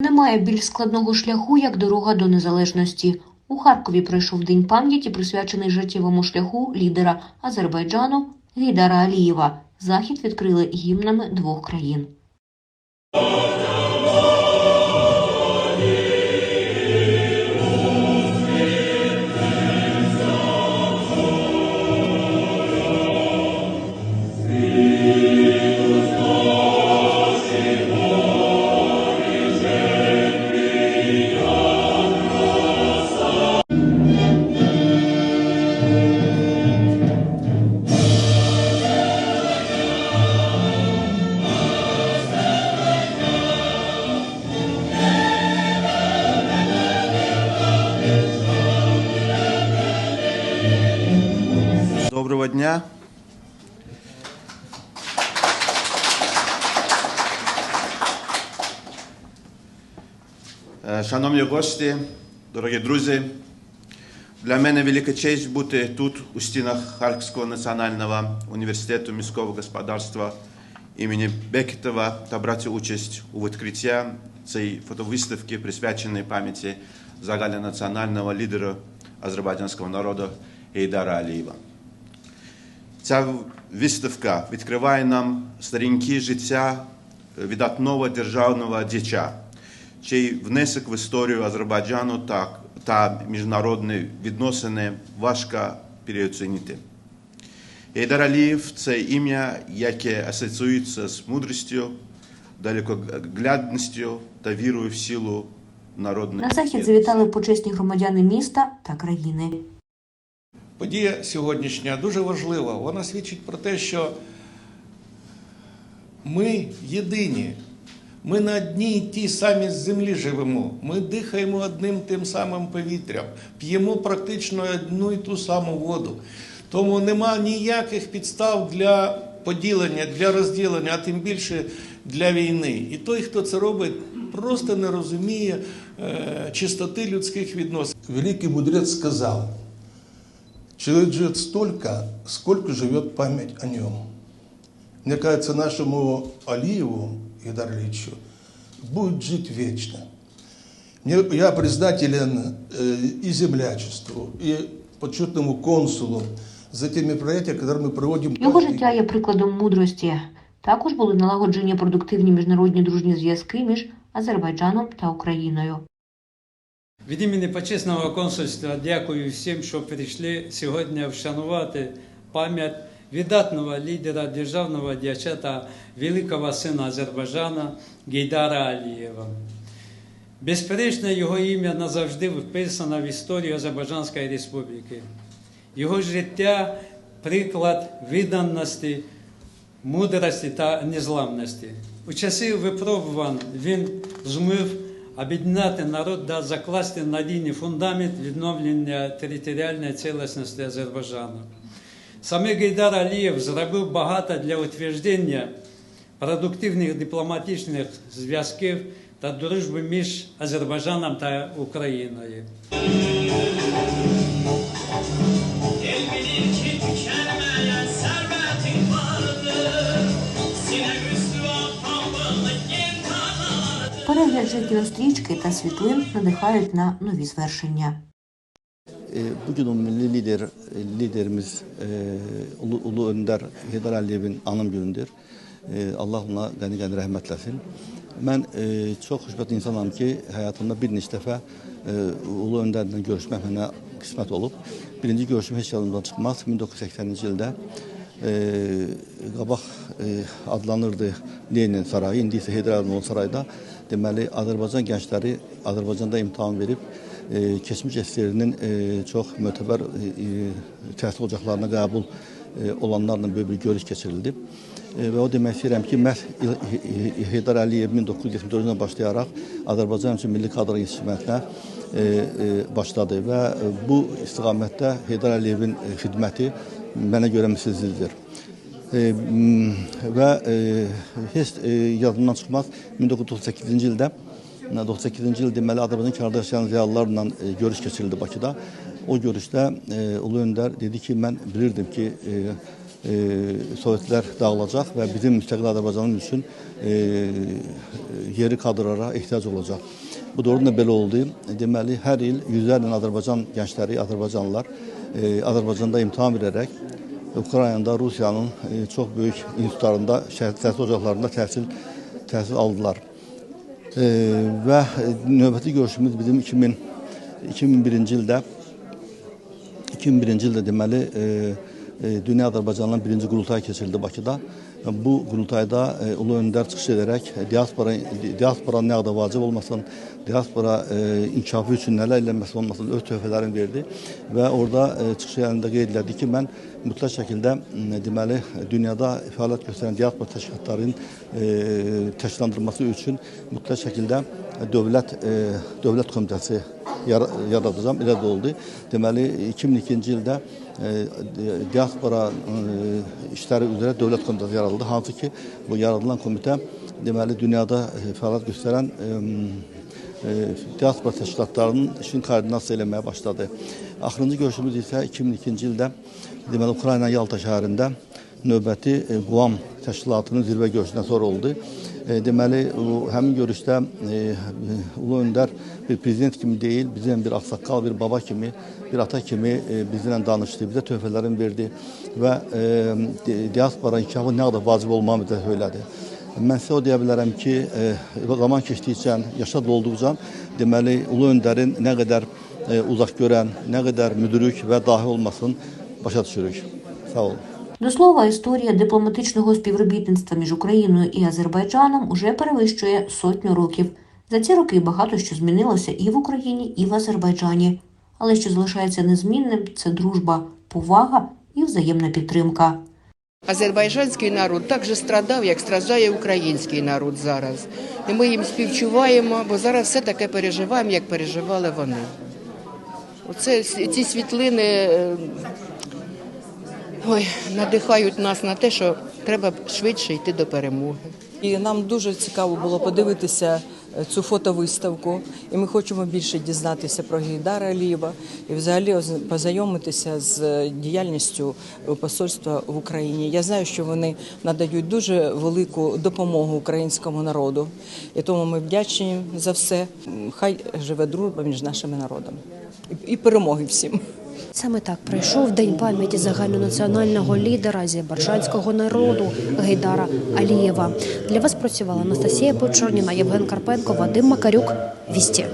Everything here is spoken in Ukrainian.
Немає більш складного шляху, як дорога до незалежності. У Харкові пройшов День пам'яті, присвячений життєвому шляху лідера Азербайджану Гейдара Алієва. Захід відкрили гімнами двох країн. Шановні гості, дорогі друзі, для мене велика честь бути тут, у стінах Харківського національного університету міського господарства імені Бекетова та брати участь у відкритті цієї фотовиставки, присвяченої пам'яті загальнонаціонального лідера азербайджанського народу Гейдара Алієва. Ця виставка відкриває нам сторінки життя видатного державного діяча, чий внесок в історію Азербайджану та, та міжнародні відносини важко переоцінити. Ейдар Алієв – це ім'я, яке асоціюється з мудрістю, далекоглядністю та вірою в силу народної На захід завітали почесні громадяни міста та країни. Подія сьогоднішня дуже важлива. Вона свідчить про те, що ми єдині. Ми на одній і тій самій землі живемо. Ми дихаємо одним тим самим повітрям, п'ємо практично одну і ту саму воду. Тому нема ніяких підстав для поділення, для розділення, а тим більше для війни. І той, хто це робить, просто не розуміє е, чистоти людських відносин. Великий мудрец сказал, человек живет столько, сколько живет память о нем. Мне кажется, нашему Алиеву и Ильичу будет жить вечно. Мне, я признателен э, и землячеству, и почетному консулу за теми проектами, которые мы проводим. Його каждый життя є прикладом мудрості. Також були налагоджені продуктивні міжнародні дружні зв'язки між Азербайджаном та Україною. Від імені почесного консульства дякую всім, що прийшли сьогодні вшанувати пам'ять видатного лідера державного діяча та великого сина Азербайджана Гейдара Алієва. Безперечно, його ім'я назавжди вписано в історію Азербайджанської республіки. Його життя приклад відданості, мудрості та незламності. У часи випробувань він зумів об'єднати народ та закласти надійний фундамент відновлення територіальної цілісності Азербайджану. Саме Гейдар Алієв зробив багато для утвердження продуктивних дипломатичних зв'язків та дружби між Азербайджаном та Україною. Перегляд же кінострічки та світлин надихають на нові звершення. E, Bugün o milli lider e, liderimiz e, Ulu, Ulu Önder Heydar Aliyev'in anım günüdür. Allah ona gani gani rahmetlesin. Ben e, çok xoşbəxt insanam ki, həyatımda bir neçə dəfə e, Ulu Önderlə görüşmək mənə qismət olub. Birinci görüşüm heç yadımdan çıxmaz. 1980-ci ildə e, qabaq e, adlanırdı Lenin sarayı, indi isə Heydar Aliyevin sarayda deməli Azərbaycan gəncləri Azərbaycanda imtahan verib keçmiş əsərinin e, çox mötəbər e, e, təhsil ocaqlarına qəbul e, olanlarla böyük bir görüş keçirildi. E, və o demək istəyirəm ki, məhz Heydar Əliyev 1974-cü başlayaraq Azərbaycan üçün milli kadr e, e, başladı və e, bu istiqamətdə Heydar Əliyevin e, xidməti mənə görə misilsizdir. E, və e, heç e, yadımdan çıxmaz 1998-ci ildə 98-ci il deməli Azərbaycan kənarda yaşayan ziyalılarla e, görüş keçirildi Bakıda. O görüşdə e, Ulu Öndər dedi ki, mən bilirdim ki, e, Sovyetler dağılacak ve bizim müstakil Azerbaycan'ın için e, yeri kadrolara ihtiyaç olacak. Bu doğrudan da belə oldu. Deməli, hər il yüzlərlə Azərbaycan gəncləri, Azərbaycanlılar e, Azərbaycanda imtahan verərək Ukraynada Rusiyanın e, çox böyük institutlarında, şəhər təhsil ocaqlarında təhsil təhsil aldılar. Və növbəti görüşümüz bizim 2000 2001-ci ildə 2001-ci ildə deməli e, Dünya Azərbaycanla birinci qurultay keçirildi Bakıda. Bu qurultayda e, Ulu Öndər çıxış edərək diaspora diaspora nə qədər vacib olmasın, diaspora e, inkişafı üçün nələr eləməsi olmasın öz töhfələrini verdi və orada e, çıxış yerində qeyd elədi ki, mən mütləq şəkildə deməli dünyada fəaliyyət göstərən diaspora təşkilatlarının e, təşkilandırılması üçün mütləq şəkildə dövlət e, dövlət komitəsi yara- yaradacağam. Elə də oldu. Deməli 2002-ci ildə e, di- diaspora e, işləri üzrə dövlət komitəsi yaradıldı. Hansı ki, bu yaradılan komitə deməli dünyada fəaliyyət göstərən diaspora təşkilatlarının işini koordinasiya eləməyə başladı. Axırıncı görüşümüz isə 2002-ci ildə deməli Ukrayna Yalta şəhərində növbəti Quam təşkilatının zirvə görüşündən sonra oldu. E, deməli o, həmin görüşdə e, Ulu Öndər bir prezident kimi deyil, bizdən bir ağsaqqal, bir baba kimi, bir ata kimi e, bizimlə danışdı, bizə töhfələrini verdi və di- diaspora inkişafı nə qədər vacib olmağı bizə söylədi. Mən sizə o deyə bilərəm ki, zaman keçdikcə, yaşa dolduqca deməli Ulu Öndərin nə qədər uzaq görən, nə qədər müdürük və dahi olmasın başa düşürük. Sağ olun. До слова, історія дипломатичного співробітництва між Україною і Азербайджаном уже перевищує сотню років. За ці роки багато що змінилося і в Україні, і в Азербайджані. Але що залишається незмінним це дружба, повага і взаємна підтримка. Азербайджанський народ так же страдав, як страждає український народ зараз. І ми їм співчуваємо, бо зараз все таке переживаємо, як переживали вони. Оце ці світлини е, ой, надихають нас на те, що треба швидше йти до перемоги. І нам дуже цікаво було подивитися е, цю фотовиставку. І ми хочемо більше дізнатися про Гейдара Алієва і взагалі оз- познайомитися з е, діяльністю посольства в Україні. Я знаю, що вони надають дуже велику допомогу українському народу. І тому ми вдячні за все. Хай живе дружба між нашими народами. І перемоги всім. Саме так пройшов День пам'яті загальнонаціонального лідера азербайджанського народу Гейдара Алієва. Для вас працювала Анастасія Почорніна, Євген Карпенко, Вадим Макарюк. Вісті.